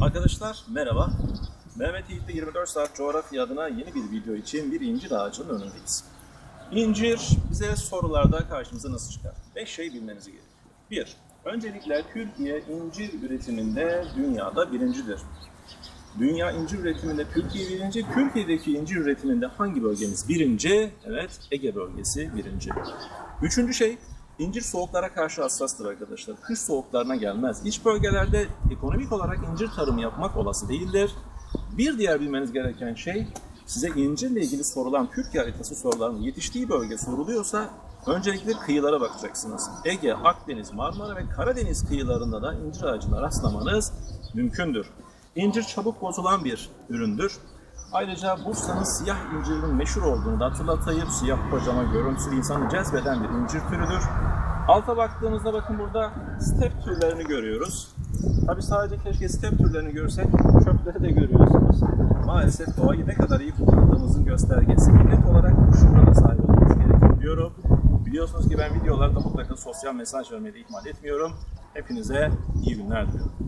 Arkadaşlar merhaba. Mehmet Yiğit'te 24 saat coğrafya adına yeni bir video için bir incir ağacının önündeyiz. İncir bize sorularda karşımıza nasıl çıkar? 5 şey bilmeniz gerekiyor. 1. Öncelikle Türkiye incir üretiminde dünyada birincidir. Dünya incir üretiminde Türkiye birinci. Türkiye'deki incir üretiminde hangi bölgemiz birinci? Evet, Ege bölgesi birinci. Üçüncü şey, incir soğuklara karşı hassastır arkadaşlar. Kış soğuklarına gelmez. İç bölgelerde ekonomik olarak incir tarımı yapmak olası değildir. Bir diğer bilmeniz gereken şey, size incirle ilgili sorulan Türkiye haritası sorularının yetiştiği bölge soruluyorsa öncelikle kıyılara bakacaksınız. Ege, Akdeniz, Marmara ve Karadeniz kıyılarında da incir ağacına rastlamanız mümkündür. İncir çabuk bozulan bir üründür. Ayrıca Bursa'nın siyah incirinin meşhur olduğunu da hatırlatayım. Siyah kocama görüntüsü insanı cezbeden bir incir türüdür. Alta baktığımızda bakın burada step türlerini görüyoruz. Tabi sadece keşke step türlerini görsek, çöpleri de görüyorsunuz. Maalesef doğayı ne kadar iyi kullandığımızın göstergesi. Net olarak bu şuurlara sahip olmamız gerekiyor diyorum. Biliyorsunuz ki ben videolarda mutlaka sosyal mesaj vermeyi ihmal etmiyorum. Hepinize iyi günler diliyorum.